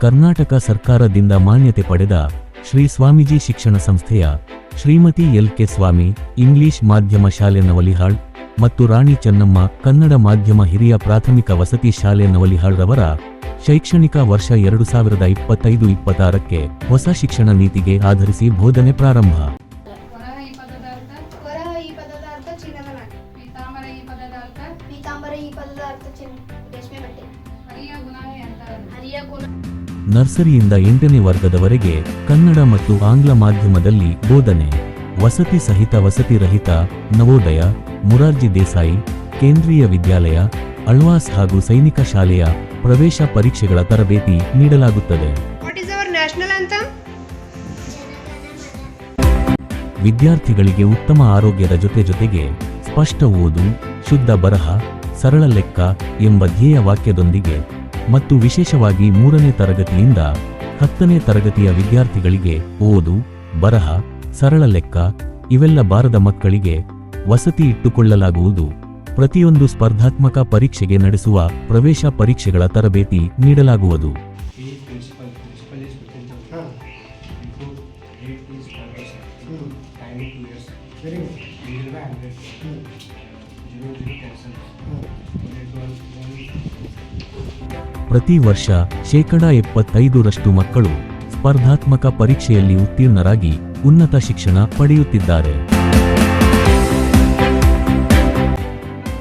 ಕರ್ನಾಟಕ ಸರ್ಕಾರದಿಂದ ಮಾನ್ಯತೆ ಪಡೆದ ಶ್ರೀ ಸ್ವಾಮೀಜಿ ಶಿಕ್ಷಣ ಸಂಸ್ಥೆಯ Shrimati L K Swamy English ಮಾಧ್ಯಮ ಶಾಲೆ ನವಲಿಹಾಳ್ ಮತ್ತು ರಾಣಿ ಚೆನ್ನಮ್ಮ ಕನ್ನಡ ಮಾಧ್ಯಮ ಹಿರಿಯ ಪ್ರಾಥಮಿಕ ವಸತಿ ಶಾಲೆ ನವಲಿಹಾಳ್ ರವರ ಶೈಕ್ಷಣಿಕ ವರ್ಷ ಎರಡು ಸಾವಿರದ ಇಪ್ಪತ್ತೈದು ಇಪ್ಪತ್ತಾರಕ್ಕೆ ಹೊಸ ಶಿಕ್ಷಣ ನೀತಿಗೆ ಆಧರಿಸಿ ಬೋಧನೆ ಪ್ರಾರಂಭ. ಈ ಪೀತಾಂಬರ ಪದದ ಅರ್ಥ ಚಿನ್ನ ರೇಷ್ಮೆ ಬಟ್ಟೆ. ಹರಿಯ ಗುಣ ನರ್ಸರಿಯಿಂದ ಎಂಟನೇ ವರ್ಗದವರೆಗೆ ಕನ್ನಡ ಮತ್ತು ಆಂಗ್ಲ ಮಾಧ್ಯಮದಲ್ಲಿ ಬೋಧನೆ ವಸತಿ ಸಹಿತ ವಸತಿ ರಹಿತ ನವೋದಯ ಮುರಾರ್ಜಿ ದೇಸಾಯಿ ಕೇಂದ್ರೀಯ ವಿದ್ಯಾಲಯ ಅಳ್ವಾಸ್ ಹಾಗೂ ಸೈನಿಕ ಶಾಲೆಯ ಪ್ರವೇಶ ಪರೀಕ್ಷೆಗಳ ತರಬೇತಿ ನೀಡಲಾಗುತ್ತದೆ. ವಿದ್ಯಾರ್ಥಿಗಳಿಗೆ ಉತ್ತಮ ಆರೋಗ್ಯದ ಜೊತೆ ಜೊತೆಗೆ ಸ್ಪಷ್ಟ ಓದು ಶುದ್ಧ ಬರಹ ಸರಳ ಲೆಕ್ಕ ಎಂಬ ಧ್ಯೇಯ ವಾಕ್ಯದೊಂದಿಗೆ ಮತ್ತು ವಿಶೇಷವಾಗಿ ಮೂರನೇ ತರಗತಿಯಿಂದ ಹತ್ತನೇ ತರಗತಿಯ ವಿದ್ಯಾರ್ಥಿಗಳಿಗೆ ಓದು, ಬರಹ, ಸರಳ ಲೆಕ್ಕ ಇವೆಲ್ಲ ಬಾರದ ಮಕ್ಕಳಿಗೆ ವಸತಿ ಇಟ್ಟುಕೊಳ್ಳಲಾಗುವುದು ಪ್ರತಿಯೊಂದು ಸ್ಪರ್ಧಾತ್ಮಕ ಪರೀಕ್ಷೆಗೆ ನಡೆಸುವ ಪ್ರವೇಶ ಪರೀಕ್ಷೆಗಳ ತರಬೇತಿ ನೀಡಲಾಗುವುದು. ವೆರಿ ಪ್ರತಿ ವರ್ಷ ಶೇಕಡ ಎಪ್ಪತ್ತೈದರಷ್ಟು ಮಕ್ಕಳು ಸ್ಪರ್ಧಾತ್ಮಕ ಪರೀಕ್ಷೆಯಲ್ಲಿ ಉತ್ತೀರ್ಣರಾಗಿ ಉನ್ನತ ಶಿಕ್ಷಣ ಪಡೆಯುತ್ತಿದ್ದಾರೆ.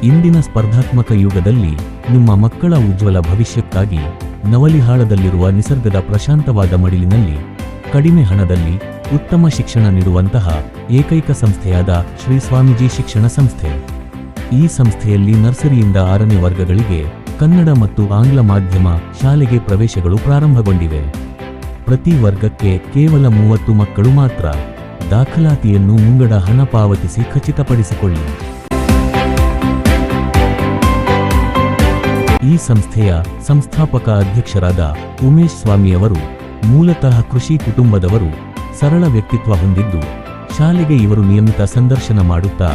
ಇಂದಿನ ಸ್ಪರ್ಧಾತ್ಮಕ ಯುಗದಲ್ಲಿ ನಿಮ್ಮ ಮಕ್ಕಳ ಉಜ್ವಲ ಭವಿಷ್ಯಕ್ಕಾಗಿ ನವಲಿಹಾಳದಲ್ಲಿರುವ ನಿಸರ್ಗದ ಪ್ರಶಾಂತವಾದ ಮಡಿಲಿನಲ್ಲಿ ಕಡಿಮೆ ಹಣದಲ್ಲಿ ಉತ್ತಮ ಶಿಕ್ಷಣ ನೀಡುವಂತಹ ಏಕೈಕ ಸಂಸ್ಥೆಯಾದ ಶ್ರೀ ಸ್ವಾಮೀಜಿ ಶಿಕ್ಷಣ ಸಂಸ್ಥೆ. ಈ ಸಂಸ್ಥೆಯಲ್ಲಿ ನರ್ಸರಿಯಿಂದ ಆರನೇ ವರ್ಗಗಳಿಗೆ ಕನ್ನಡ ಮತ್ತು ಆಂಗ್ಲ ಮಾಧ್ಯಮ ಶಾಲೆಗೆ ಪ್ರವೇಶಗಳು ಪ್ರಾರಂಭಗೊಂಡಿವೆ. ಪ್ರತಿ ವರ್ಗಕ್ಕೆ ಕೇವಲ ಮೂವತ್ತು ಮಕ್ಕಳು ಮಾತ್ರ ದಾಖಲಾತಿಯನ್ನು ಮುಂಗಡ ಹಣ ಪಾವತಿಸಿ ಖಚಿತಪಡಿಸಿಕೊಳ್ಳಿ. ಈ ಸಂಸ್ಥೆಯ ಸಂಸ್ಥಾಪಕ ಅಧ್ಯಕ್ಷರಾದ ಉಮೇಶ್ ಸ್ವಾಮಿಯವರು ಮೂಲತಃ ಕೃಷಿ ಕುಟುಂಬದವರು ಸರಳ ವ್ಯಕ್ತಿತ್ವ ಹೊಂದಿದ್ದು, ಶಾಲೆಗೆ ಇವರು ನಿಯಮಿತ ಸಂದರ್ಶನ ಮಾಡುತ್ತಾ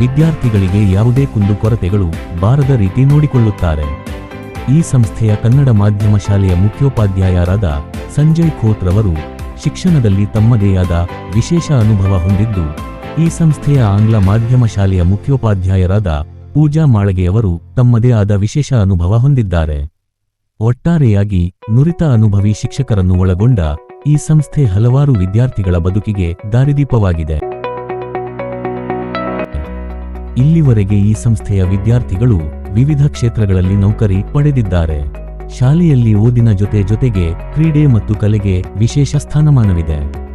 ವಿದ್ಯಾರ್ಥಿಗಳಿಗೆ ಯಾವುದೇ ಕುಂದುಕೊರತೆಗಳು ಬಾರದ ರೀತಿ ನೋಡಿಕೊಳ್ಳುತ್ತಾರೆ. ಈ ಸಂಸ್ಥೆಯ ಕನ್ನಡ ಮಾಧ್ಯಮ ಶಾಲೆಯ ಮುಖ್ಯೋಪಾಧ್ಯಾಯರಾದ ಸಂಜಯ್ ಖೋತ್ ರವರು ಶಿಕ್ಷಣದಲ್ಲಿ ತಮ್ಮದೇ ಆದ ವಿಶೇಷ ಅನುಭವ ಹೊಂದಿದ್ದು, ಈ ಸಂಸ್ಥೆಯ ಆಂಗ್ಲ ಮಾಧ್ಯಮ ಶಾಲೆಯ ಮುಖ್ಯೋಪಾಧ್ಯಾಯರಾದ ಪೂಜಾ ಮಾಳಗೆಯವರು ತಮ್ಮದೇ ಆದ ವಿಶೇಷ ಅನುಭವ ಹೊಂದಿದ್ದಾರೆ. ಒಟ್ಟಾರೆಯಾಗಿ ನುರಿತ ಅನುಭವಿ ಶಿಕ್ಷಕರನ್ನು ಒಳಗೊಂಡ ಈ ಸಂಸ್ಥೆ ಹಲವಾರು ವಿದ್ಯಾರ್ಥಿಗಳ ಬದುಕಿಗೆ ದಾರಿದೀಪವಾಗಿದೆ. ಇಲ್ಲಿವರೆಗೆ ಈ ಸಂಸ್ಥೆಯ ವಿದ್ಯಾರ್ಥಿಗಳು ವಿವಿಧ ಕ್ಷೇತ್ರಗಳಲ್ಲಿ ನೌಕರಿ ಪಡೆದಿದ್ದಾರೆ. ಶಾಲೆಯಲ್ಲಿ ಓದಿನ ಜೊತೆ ಜೊತೆಗೆ ಕ್ರೀಡೆ ಮತ್ತು ಕಲೆಗೆ ವಿಶೇಷ ಸ್ಥಾನಮಾನವಿದೆ.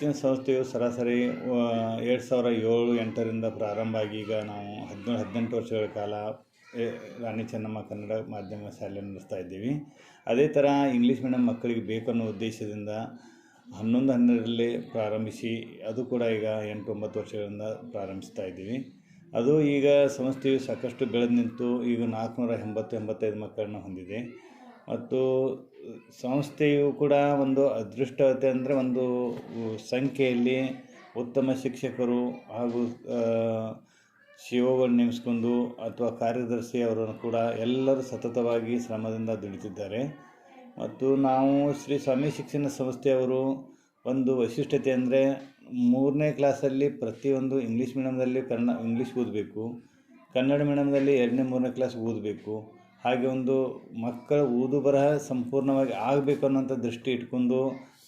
ಶಿಕ್ಷಣ ಸಂಸ್ಥೆಯು ಸರಾಸರಿ ಎರಡು ಸಾವಿರ ಏಳು ಎಂಟರಿಂದ ಪ್ರಾರಂಭ ಆಗಿ ಈಗ ನಾವು ಹದಿನೇಳು ಹದಿನೆಂಟು ವರ್ಷಗಳ ಕಾಲ ರಾಣಿ ಚೆನ್ನಮ್ಮ ಕನ್ನಡ ಮಾಧ್ಯಮ ಶಾಲೆ ನಡೆಸ್ತಾ ಇದ್ದೀವಿ. ಅದೇ ಥರ ಇಂಗ್ಲೀಷ್ ಮೀಡಿಯಂ ಮಕ್ಕಳಿಗೆ ಬೇಕನ್ನೋ ಉದ್ದೇಶದಿಂದ ಹನ್ನೊಂದು, ಹನ್ನೆರಡರಲ್ಲಿ ಪ್ರಾರಂಭಿಸಿ, ಅದು ಕೂಡ ಈಗ ಎಂಟು, ಒಂಬತ್ತು ವರ್ಷಗಳಿಂದ ಪ್ರಾರಂಭಿಸ್ತಾ ಇದ್ದೀವಿ. ಅದು ಈಗ ಸಂಸ್ಥೆಯು ಸಾಕಷ್ಟು ಬೆಳೆದು ನಿಂತು ಈಗ ನಾಲ್ಕುನೂರ ಎಂಬತ್ತು, ಎಂಬತ್ತೈದು ಮಕ್ಕಳನ್ನು ಹೊಂದಿದೆ. ಮತ್ತು ಸಂಸ್ಥೆಯು ಕೂಡ ಒಂದು ಅದೃಷ್ಟತೆ ಅಂದರೆ ಒಂದು ಸಂಖ್ಯೆಯಲ್ಲಿ ಉತ್ತಮ ಶಿಕ್ಷಕರು ಹಾಗೂ ಶಿವಗಳನ್ನು ನೇಮಿಸ್ಕೊಂಡು ಅಥವಾ ಕಾರ್ಯದರ್ಶಿ ಅವರನ್ನು ಕೂಡ ಎಲ್ಲರೂ ಸತತವಾಗಿ ಶ್ರಮದಿಂದ ದುಡಿತಿದ್ದಾರೆ. ಮತ್ತು ನಾವು ಶ್ರೀ ಸ್ವಾಮಿ ಶಿಕ್ಷಣ ಸಂಸ್ಥೆಯವರು ಒಂದು ವೈಶಿಷ್ಟ್ಯತೆ ಅಂದರೆ ಮೂರನೇ ಕ್ಲಾಸಲ್ಲಿ ಪ್ರತಿಯೊಂದು ಇಂಗ್ಲೀಷ್ ಮೀಡಿಯಮ್ದಲ್ಲಿ ಕನ್ನಡ, ಇಂಗ್ಲೀಷ್ ಓದಬೇಕು. ಕನ್ನಡ ಮೀಡಿಯಮ್ದಲ್ಲಿ ಎರಡನೇ, ಮೂರನೇ ಕ್ಲಾಸ್ ಓದಬೇಕು. ಹಾಗೆ ಒಂದು ಮಕ್ಕಳ ಓದು ಬರಹ ಸಂಪೂರ್ಣವಾಗಿ ಆಗಬೇಕು ಅನ್ನೋಂಥ ದೃಷ್ಟಿ ಇಟ್ಕೊಂಡು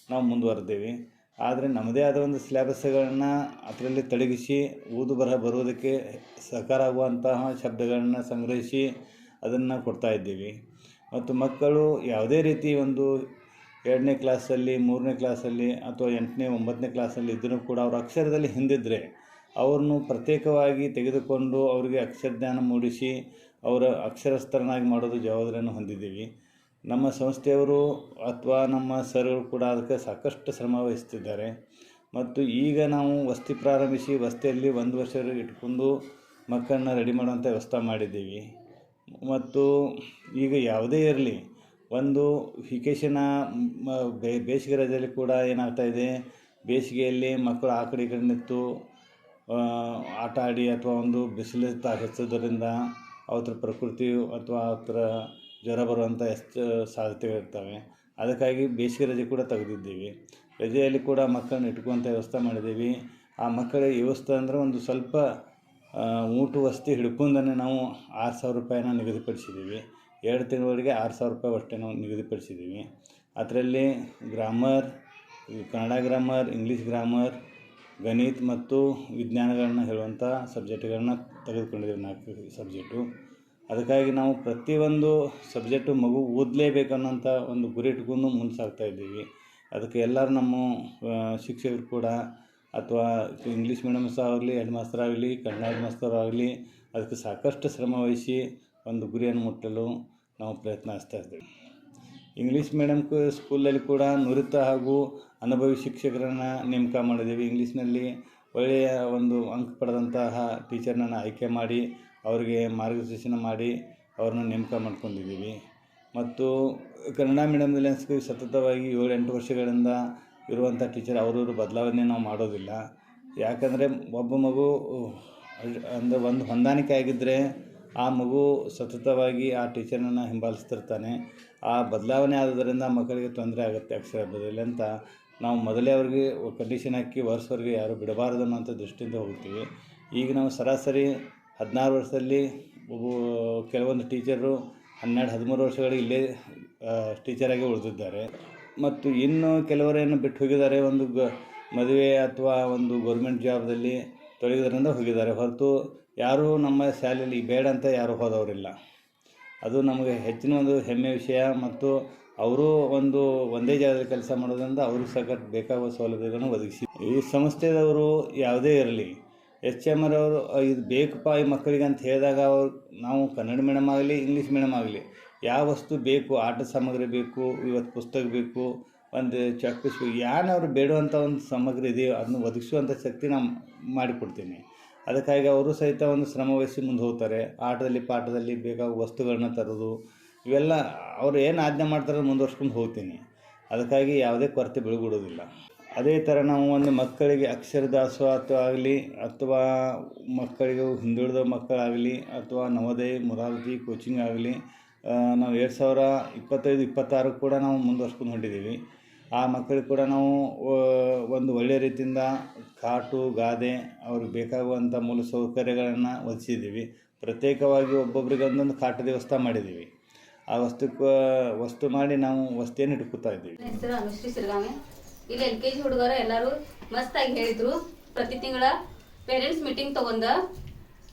ನಾವು ಮುಂದುವರೆದೇವೆ. ಆದರೆ ನಮ್ಮದೇ ಆದ ಒಂದು ಸಿಲೆಬಸ್ಗಳನ್ನು ಅದರಲ್ಲಿ ತೊಡಗಿಸಿ ಓದು ಬರಹ ಬರುವುದಕ್ಕೆ ಸಹಕಾರ ಆಗುವಂತಹ ಶಬ್ದಗಳನ್ನು ಸಂಗ್ರಹಿಸಿ ಅದನ್ನು ಕೊಡ್ತಾ ಇದ್ದೀವಿ. ಮತ್ತು ಮಕ್ಕಳು ಯಾವುದೇ ರೀತಿ ಒಂದು ಎರಡನೇ ಕ್ಲಾಸಲ್ಲಿ, ಮೂರನೇ ಕ್ಲಾಸಲ್ಲಿ ಅಥವಾ ಎಂಟನೇ, ಒಂಬತ್ತನೇ ಕ್ಲಾಸಲ್ಲಿ ಇದ್ದರೂ ಕೂಡ ಅವರು ಅಕ್ಷರದಲ್ಲಿ ಹಿಂದಿದ್ದರೆ ಅವ್ರನ್ನು ಪ್ರತ್ಯೇಕವಾಗಿ ತೆಗೆದುಕೊಂಡು ಅವರಿಗೆ ಅಕ್ಷರ ಜ್ಞಾನ ಮೂಡಿಸಿ ಅವರ ಅಕ್ಷರಸ್ಥರನ್ನಾಗಿ ಮಾಡೋದು ಜವಾಬ್ದಾರಿಯನ್ನು ಹೊಂದಿದ್ದೀವಿ. ನಮ್ಮ ಸಂಸ್ಥೆಯವರು ಅಥವಾ ನಮ್ಮ ಸರ್ಗಳು ಕೂಡ ಅದಕ್ಕೆ ಸಾಕಷ್ಟು ಶ್ರಮ ವಹಿಸ್ತಿದ್ದಾರೆ. ಮತ್ತು ಈಗ ನಾವು ವಸತಿ ಪ್ರಾರಂಭಿಸಿ ವಸತಿಯಲ್ಲಿ ಒಂದು ವರ್ಷ ಇಟ್ಕೊಂಡು ಮಕ್ಕಳನ್ನ ರೆಡಿ ಮಾಡುವಂಥ ವ್ಯವಸ್ಥೆ ಮಾಡಿದ್ದೀವಿ. ಮತ್ತು ಈಗ ಯಾವುದೇ ಇರಲಿ, ಒಂದು ವಿಕೇಶನ ಬೇಸಿಗೆ ರಜೆಯಲ್ಲಿ ಕೂಡ ಏನಾಗ್ತಾ ಇದೆ, ಬೇಸಿಗೆಯಲ್ಲಿ ಮಕ್ಕಳು ಆ ಕಡೆ ಈ ಕಡೆ ನಿಂತು ಆಟ ಆಡಿ ಅಥವಾ ಒಂದು ಬಿಸಿಲು ಹೆಚ್ಚೋದ್ರಿಂದ ಅವತ್ರ ಪ್ರಕೃತಿ ಅಥವಾ ಅವತ್ರ ಜ್ವರ ಬರುವಂಥ ಎಷ್ಟು ಸಾಧ್ಯತೆಗಳಿರ್ತವೆ ಅದಕ್ಕಾಗಿ ಬೇಸಿಗೆ ರಜೆ ಕೂಡ ತೆಗೆದಿದ್ದೀವಿ. ರಜೆಯಲ್ಲಿ ಕೂಡ ಮಕ್ಕಳನ್ನ ಇಟ್ಕೊಂತ ವ್ಯವಸ್ಥೆ ಮಾಡಿದ್ದೀವಿ. ಆ ಮಕ್ಕಳ ವ್ಯವಸ್ಥೆ ಅಂದರೆ ಒಂದು ಸ್ವಲ್ಪ ಊಟ ವಸ್ತಿ ಹಿಡ್ಕೊಂಡೇ ನಾವು ಆರು ಸಾವಿರ ರೂಪಾಯಿನ ನಿಗದಿಪಡಿಸಿದ್ದೀವಿ. ಎರಡು ತಿಂಗಳವರೆಗೆ ಆರು ಸಾವಿರ ರೂಪಾಯಿ ಅಷ್ಟೇ ನಾವು ನಿಗದಿಪಡಿಸಿದ್ದೀವಿ. ಅದರಲ್ಲಿ grammar, Kannada grammar, English grammar, ಗಣಿತ ಮತ್ತು ವಿಜ್ಞಾನಗಳನ್ನ ಹೇಳುವಂಥ ಸಬ್ಜೆಕ್ಟ್ಗಳನ್ನ ತೆಗೆದುಕೊಂಡಿದ್ದೀವಿ ನಾಲ್ಕು ಸಬ್ಜೆಕ್ಟು. ಅದಕ್ಕಾಗಿ ನಾವು ಪ್ರತಿಯೊಂದು ಸಬ್ಜೆಕ್ಟು ಮಗು ಓದಲೇಬೇಕು ಅನ್ನೋಂಥ ಒಂದು ಗುರಿ ಇಟ್ಕೊಂಡು ಮುಂದೆ ಸಾಗ್ತಾ ಇದ್ದೀವಿ. ಅದಕ್ಕೆ ಎಲ್ಲರೂ ನಮ್ಮ ಶಿಕ್ಷಕರು ಕೂಡ, ಅಥವಾ ಇಂಗ್ಲೀಷ್ ಮೀಡಿಯಮ್ ಸಹ ಆಗಲಿ, ಹೆಡ್ ಮಾಸ್ತರ್ ಆಗಲಿ, ಕನ್ನಡ ಹೆಡ್ ಮಾಸ್ತರ್ ಆಗಲಿ, ಅದಕ್ಕೆ ಸಾಕಷ್ಟು ಶ್ರಮ ವಹಿಸಿ ಒಂದು ಗುರಿಯನ್ನು ಮುಟ್ಟಲು ನಾವು ಪ್ರಯತ್ನ ಹಚ್ತಾ ಇದ್ದೀವಿ. ಇಂಗ್ಲೀಷ್ ಮೀಡಿಯಮ್ ಸ್ಕೂಲಲ್ಲಿ ಕೂಡ ನುರಿತ ಹಾಗೂ ಅನುಭವಿ ಶಿಕ್ಷಕರನ್ನು ನೇಮಕ ಮಾಡಿದ್ದೀವಿ. ಇಂಗ್ಲೀಷ್ನಲ್ಲಿ ಒಳ್ಳೆಯ ಒಂದು ಅಂಕ ಪಡೆದಂತಹ ಟೀಚರ್ನನ್ನು ಆಯ್ಕೆ ಮಾಡಿ, ಅವರಿಗೆ ಮಾರ್ಗದರ್ಶನ ಮಾಡಿ ಅವ್ರನ್ನ ನೇಮಕ ಮಾಡ್ಕೊಂಡಿದ್ದೀವಿ. ಮತ್ತು ಕನ್ನಡ ಮೀಡಿಯಮ್ದಲ್ಲಿ ಅನ್ಸ್ಕೊ ಸತತವಾಗಿ ಏಳು ಎಂಟು ವರ್ಷಗಳಿಂದ ಇರುವಂಥ ಟೀಚರ್ ಅವರವರು ಬದಲಾವಣೆ ನಾವು ಮಾಡೋದಿಲ್ಲ. ಯಾಕಂದರೆ ಒಬ್ಬ ಮಗು ಅಂದರೆ ಒಂದು ಹೊಂದಾಣಿಕೆ ಆಗಿದ್ದರೆ ಆ ಮಗು ಸತತವಾಗಿ ಆ ಟೀಚರನ್ನು ಹಿಂಬಾಲಿಸ್ತಿರ್ತಾನೆ. ಆ ಬದಲಾವಣೆ ಆದ್ದರಿಂದ ಮಕ್ಕಳಿಗೆ ತೊಂದರೆ ಆಗುತ್ತೆ ಅಕ್ಷರ ಅಂತ ನಾವು ಮೊದಲೇ ಅವ್ರಿಗೆ ಕಂಡೀಷನ್ ಹಾಕಿ ವರ್ಷವರೆಗೆ ಯಾರು ಬಿಡಬಾರದು ಅನ್ನೋಂಥ ದೃಷ್ಟಿಯಿಂದ ಹೋಗ್ತೀವಿ. ಈಗ ನಾವು ಸರಾಸರಿ ಹದಿನಾರು ವರ್ಷದಲ್ಲಿ ಒಬ್ಬ- ಕೆಲವೊಂದು ಟೀಚರು ಹನ್ನೆರಡು, ಹದಿಮೂರು ವರ್ಷಗಳು ಇಲ್ಲೇ ಟೀಚರಾಗಿ ಉಳಿದಿದ್ದಾರೆ. ಮತ್ತು ಇನ್ನು ಕೆಲವರೇನು ಬಿಟ್ಟು ಹೋಗಿದ್ದಾರೆ, ಒಂದು ಗ, ಮದುವೆ ಅಥವಾ ಒಂದು ಗೌರ್ಮೆಂಟ್ ಜಾಬ್ದಲ್ಲಿ ತೊಡಗಿದ್ರಿಂದ ಹೋಗಿದ್ದಾರೆ. ಹೊರತು ಯಾರೂ ನಮ್ಮ ಶಾಲೆಯಲ್ಲಿ ಬೇಡ ಅಂತ ಯಾರೂ ಹೋದವರಿಲ್ಲ. ಅದು ನಮಗೆ ಹೆಚ್ಚಿನ ಒಂದು ಹೆಮ್ಮೆ ವಿಷಯ ಮತ್ತು ಅವರು ಒಂದು ಒಂದೇ ಜಾಗದಲ್ಲಿ ಕೆಲಸ ಮಾಡೋದ್ರಿಂದ ಅವ್ರಿಗೆ ಸಾಕಷ್ಟು ಬೇಕಾಗುವ ಸೌಲಭ್ಯಗಳನ್ನು ಒದಗಿಸಿ. ಈ ಸಂಸ್ಥೆದವರು ಯಾವುದೇ ಇರಲಿ, ಎಚ್ ಎಂ ಆರ್ ಅವರು ಇದು ಬೇಕಪ್ಪ ಈ ಮಕ್ಕಳಿಗೆ ಅಂತ ಹೇಳಿದಾಗ ಅವ್ರು, ನಾವು ಕನ್ನಡ ಮೀಡಿಯಮ್ ಆಗಲಿ, ಇಂಗ್ಲೀಷ್ ಮೀಡಿಯಮ್ ಆಗಲಿ, ಯಾವ ವಸ್ತು ಬೇಕು, ಆಟ ಸಾಮಗ್ರಿ ಬೇಕು, ಇವತ್ತು ಪುಸ್ತಕ ಬೇಕು, ಒಂದು ಚಾಕ್ಪೀಸ್ ಬೇಕು ಯಾನವ್ರು ಬೇಡುವಂಥ ಒಂದು ಸಾಮಗ್ರಿ ಇದೆಯೋ ಅದನ್ನು ಒದಗಿಸುವಂಥ ಶಕ್ತಿ ನಾನು ಮಾಡಿಕೊಡ್ತೀನಿ. ಅದಕ್ಕಾಗಿ ಅವರು ಸಹಿತ ಒಂದು ಶ್ರಮ ವಹಿಸಿ ಮುಂದೆ ಹೋಗ್ತಾರೆ. ಆಟದಲ್ಲಿ, ಪಾಠದಲ್ಲಿ ಬೇಕಾಗುವ ವಸ್ತುಗಳನ್ನ ತರೋದು ಇವೆಲ್ಲ ಅವ್ರು ಏನು ಆಜ್ಞೆ ಮಾಡ್ತಾರೆ ಮುಂದುವರ್ಸ್ಕೊಂಡು ಹೋಗ್ತೀನಿ. ಅದಕ್ಕಾಗಿ ಯಾವುದೇ ಕೊರತೆ ಬೀಳ್ಬಿಡೋದಿಲ್ಲ. ಅದೇ ಥರ ನಾವು ಒಂದು ಮಕ್ಕಳಿಗೆ ಅಕ್ಷರ ದಾಸೋಹ ಆಗಲಿ, ಅಥವಾ ಮಕ್ಕಳಿಗೆ ಹಿಂದುಳಿದ ಮಕ್ಕಳಾಗಲಿ, ಅಥವಾ ನವೋದಯ ಮುರಾರ್ಜಿ ಕೋಚಿಂಗ್ ಆಗಲಿ ನಾವು ಎರಡು ಸಾವಿರ ಇಪ್ಪತ್ತೈದು, ಇಪ್ಪತ್ತಾರು ಕೂಡ ನಾವು ಮುಂದುವರ್ಸ್ಕೊಂಡು ಹೊಂಟಿದ್ದೀವಿ ಆ ಮಕ್ಕಳಿಗೆ ಕೂಡ ನಾವು ಒಂದು ಒಳ್ಳೆಯ ರೀತಿಯಿಂದ ಕಾಟು, ಗಾದೆ, ಅವ್ರಿಗೆ ಬೇಕಾಗುವಂಥ ಮೂಲ ಸೌಕರ್ಯಗಳನ್ನು ಒದಗಿಸಿದ್ದೀವಿ ಪ್ರತ್ಯೇಕವಾಗಿ ಒಬ್ಬೊಬ್ಬರಿಗೆ ಒಂದೊಂದು ಕಾಟದ ವ್ಯವಸ್ಥೆ ಮಾಡಿದ್ದೀವಿ ಆ ವಸ್ತುಕ್ಕೆ ವಸ್ತು ಮಾಡಿ ನಾವು ವಸ್ತೇನ ಇಟ್ಕೊತಾ ಇದ್ದೀವಿ. ನನ್ನ ಹೆಸರು ಅನುಶ್ರೀ ಸಿರ್ಗಾಮೆ. ಇಲ್ಲಿ ಎಲ್ ಕೆ ಜಿ ಹುಡುಗರು ಎಲ್ಲರೂ ಮಸ್ತಾಗಿ ಹೇಳಿದ್ರು. ಪ್ರತಿ ತಿಂಗಳ ಪೇರೆಂಟ್ಸ್ ಮೀಟಿಂಗ್ ತಗೊಂಡ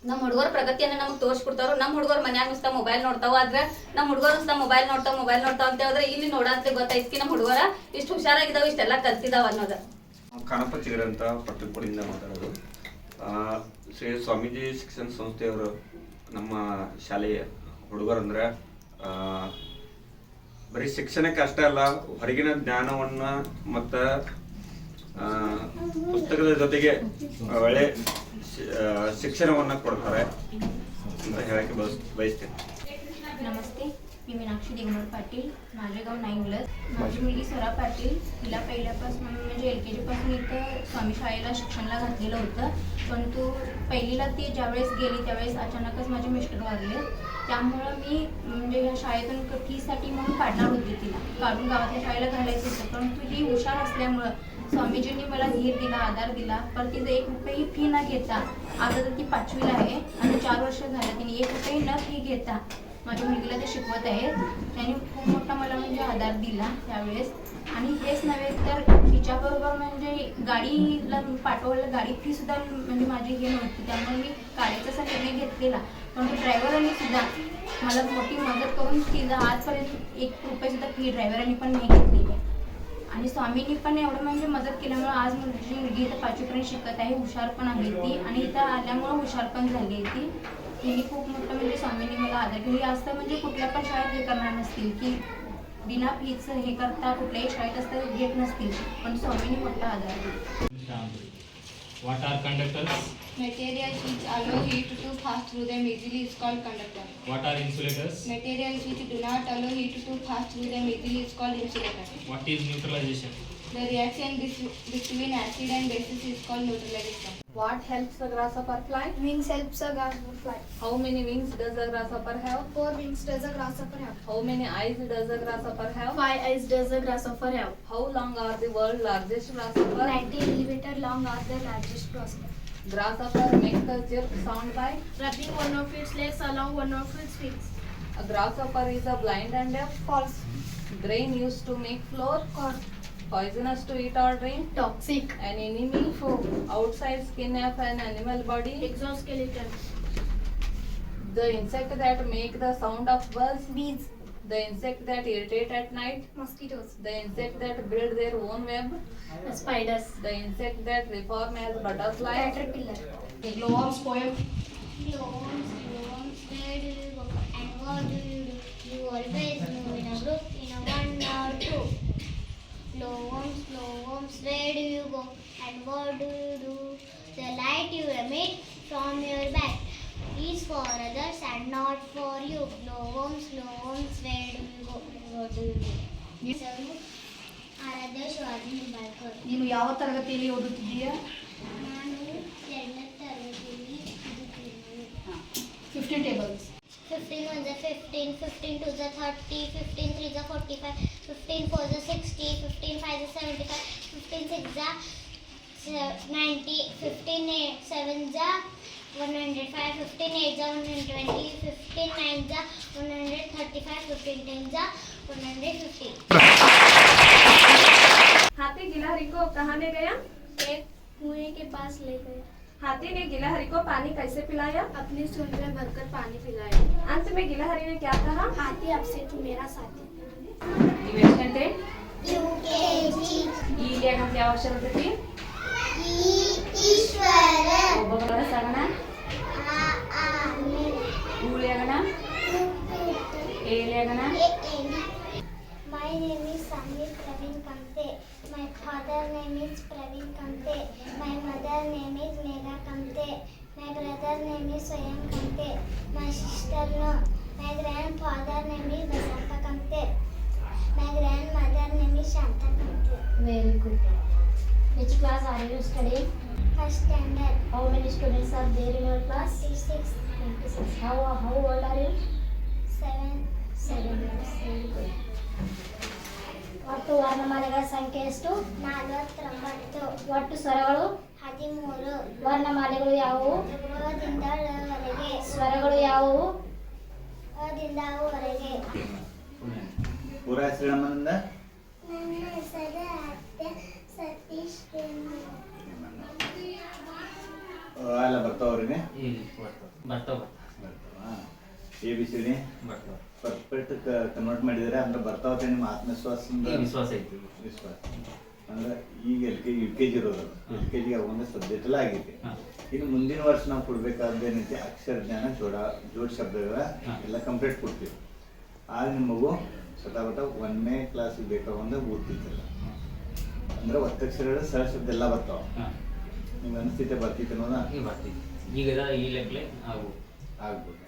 ನಮ್ಮ ಹುಡುಗರ ಪ್ರಗತಿಯನ್ನ ನಮಗೆ ತೋರಿಸ್ಕೊಡ್ತಾರೋ ನಮ್ಮ ಹುಡುಗರು ಮನ್ಯಾಗ ನುಸ್ತಾ ಮೊಬೈಲ್ ನೋಡ್ತಾವ. ಆದ್ರೆ ನಮ್ಮ ಹುಡುಗರು ನುಸ್ತಾ ಮೊಬೈಲ್ ನೋಡ್ತಾವ ಮೊಬೈಲ್ ನೋಡ್ತಾವ ಅಂತ ಹೇಳಿದ್ರೆ ಇಲ್ಲಿ ನೋಡಂತೆ ಗೊತ್ತಾಯ್ತು ನಮ್ಮ ಹುಡುಗರ ಇಷ್ಟು ಹುಷಾರಾಗಿದ್ದಾವೆ ಇಷ್ಟೆಲ್ಲ ಕಲ್ತಿದಾವ ಅನ್ನೋದು. ಕಾನಪ್ಪ ಚಿಗರ ಅಂತ ಪಟ್ಟಣಕೋಡಿಂದ ಮಾತಾಡೋದು. ಆ, ಶ್ರೀ ಸ್ವಾಮೀಜಿ ಶಿಕ್ಷಣ ಸಂಸ್ಥೆಯವರು ನಮ್ಮ ಶಾಲೆಯ ಹುಡುಗರಂದ್ರೆ ಬರೀ ಶಿಕ್ಷಣಕ್ಕೆ ಅಷ್ಟೇ ಅಲ್ಲ, ಹೊರಗಿನ ಜ್ಞಾನವನ್ನ ಮತ್ತ ಪುಸ್ತಕದ ಜೊತೆಗೆ ಒಳ್ಳೆ ಶಿಕ್ಷಣವನ್ನ ಕೊಡ್ತಾರೆ ಅಂತ ಹೇಳಕ್ಕೆ ಬಯಸ್, ಬಯಸ್ತೇನೆ. ನಮಸ್ತೆ. मी मीनाक्षी दिगंबर पाटील. माझे गाव नाईंगलज. माझी मुलगी स्वरा पाटील. तिला पहिल्यापासून म्हणजे एल के जीपासून इथं स्वामी शाळेला शिक्षणाला घातलेलं होतं. परंतु पहिलीला ती ज्यावेळेस गेली त्यावेळेस अचानकच माझे मिस्टर वारले. त्यामुळं मी म्हणजे ह्या शाळेतून फीसाठी म्हणून काढणार होती तिला. काढून गावातल्या शाळेला घालायचं होतं. परंतु ही हुशार असल्यामुळं स्वामीजींनी मला धीर दिला आधार दिला. पण तिचं एक रुपये फी न घेता आता तर ती पाचवीला आहे. आणि चार वर्ष झालं तिने एक रुपये न फी घेता माझ्या मुलगीला ते शिकवत आहेत त्यांनी खूप मोठा मला म्हणजे आधार दिला त्यावेळेस. आणि हेच नव्हे तर तिच्याबरोबर म्हणजे गाडीला पाठवायला गाडी फी सुद्धा म्हणजे माझी हे नव्हती. त्यामुळे मी गाडीचा असा निर्णय घेतलेला. पण ड्रायव्हरांनी सुद्धा मला मोठी मदत करून तिला आजपर्यंत एक रुपयेसुद्धा फी ड्रायव्हरांनी पण नाही घेतलेली आहे. आणि स्वामींनी पण एवढं म्हणजे मदत केल्यामुळे आज मुलगी मुलगी इथं पाचवीपर्यंत शिकत आहे. हुशार पण आहे ती. आणि इथं आल्यामुळं हुशार पण झाली आहे ती. तिने खूप मोठं म्हणजे स्वामींनी मला आदर केली असतं म्हणजे कुठल्या पण शाळेत हे करणार नसतील की बिना फीचं हे करता कुठल्याही शाळेत असतं घेत नसतील पण स्वामींनी मोठा आधार दिला What are conductors? Materials which allow heat to pass through them easily is called conductor. What are insulators? Materials which do not allow heat to pass through them easily is called insulator. What is neutralization? The reaction between acid and bases is called neutralization. What helps the grasshopper fly? Wings helps a grasshopper fly. How many wings does a grasshopper have? Four wings does a grasshopper have. How many eyes does a grasshopper have? Five eyes does a grasshopper have. How long are the world's largest grasshopper? 90 millimeter long are the largest grasshopper. Grasshopper makes a chirp sound by. Wrapping one of its legs along one of its wings. A grasshopper is a blind and deaf. False. Grain used to make flour. Or Poisonous to eat or drink. toxic. An enemy. Foe. Outside skin of an animal body. Exoskeleton. The insect that make the sound of buzz. Bees. The insect that irritate at night. Mosquitoes. The insect that build their own web. Spiders. The insect that reform as butterfly. Caterpillar. Glowworms poem. Glowworms, glowworms, where do you go and what do you do? The light you emit from your back is for others and not for you. Glowworms, glowworms, where do you go and what do you do? ಹೆಸರು ಆರಾಧ್ಯ ಶಿವಾಜಿ ನಿಂಬಾಳ್ಕರ್ ನೀನು ಯಾವ ತರಗತಿಯಲ್ಲಿ ಓದುತ್ತಿದ್ದೀಯಾ ನಾನು ಎರಡನೇ ತರಗತಿಯಲ್ಲಿ ಓದುತ್ತಿದ್ದೇನೆ. Fifteen tables 15 1 the 15, 15 2 the 30, 15 3 the 45, 15 4 the 60, 15 5 the 75, 15 6 the 90, 15 8 7 the 105, 15 8 the 120, 15 9 the 135, 15 10 the 115. हाथी गिलहरी को कहाँ ले गया एक कुएँ के पास ले गया हाथी ने गिलहरी को पानी कैसे पिलाया? अपने सूंड में भरकर पानी पिलाया। अंत में गिलहरी ने क्या कहा? हाथी अब से तुम मेरा साथी। ये हम क्या आवश्यक होते थी? Sister no. My grandfather name is Basanta Kamte. My grandmother name is Shanta Kamte. Very good. Which class are you studying? First standard. How many students are there in your class? 26. 26. How, how old are you? 7. Seven years. Very good. ಒಟ್ಟು ವರ್ಣಮಾಲೆಗಳ ಸಂಖ್ಯೆ ಎಷ್ಟು ನಲವತ್ತೊಂಬತ್ತು ಒಟ್ಟು ಸ್ವರಗಳು ಹದಿಮೂರು ವರ್ಣಮಾಲೆಗಳು ಯಾವುವು ಸ್ವರಗಳು ಯಾವುವು ದಿಂದ ಅವರೆಗೆ ಪೂರ ಹೆಸರು ನಮ್ಮನಿಂದ ನನ್ನ ಹೆಸರು ಅತ್ತೆ ಸತೀಶ್ ಎಲ್ಲ ಬರ್ತಾವ್ರಿಗೆ ಬರ್ತಾವ. A B C D? ಬರ್ತಾವ. ಪರ್ಫೆಕ್ಟ್ ಕನ್ವರ್ಟ್ ಮಾಡಿದರೆ ಅಂದ್ರೆ ಬರ್ತಾವತ್ತೆ ನಿಮ್ಮ ಆತ್ಮವಿಶ್ವಾಸದಿಂದ? ವಿಶ್ವಾಸ ಐತಿ ವಿಶ್ವಾಸ. ಅಂದ್ರೆ ಈಗ L K U K G ಇರೋದು. ಎಲ್ ಕೆ ಜಿ ಒಂದು ಸಬ್ಜೆಕ್ಟ್ ಎಲ್ಲ ಆಗೈತಿ. ಇನ್ನು ಮುಂದಿನ ವರ್ಷ ನಾವು ಕೊಡಬೇಕಾದ ಏನೈತಿ ಅಕ್ಷರ ಜ್ಞಾನ ಜೋಡ ಜೋಡ್ ಶಬ್ದಗಳ. ಎಲ್ಲ ಕಂಪ್ಲೀಟ್ ಕೊಡ್ತೀವಿ. ಆಗ ನಿಮ್ಮ ಮಗು ಸತಾಪಟ ಒಂದನೇ ಕ್ಲಾಸಿಗೆ ಬೇಕಾಗೊಂಡ ಓದ್ತಿದ್ದಲ್ಲ ಅಂದ್ರೆ ಒತ್ತಕ್ಷರಗಳು ಸರಳ ಶಬ್ದ ಎಲ್ಲ ಬರ್ತಾವ. ನಿಮ್ಗೆ ಅನಿಸ್ತೈತೆ ಬರ್ತಿತ್ತು ಅನ್ನೋದ? ಈಗ ಬರ್ತೀವಿ ಈಗ ಈ ಲೆಕ್ಕಲೆ ಆಗ್ಬೋದು. ಆಗ್ಬೋದು.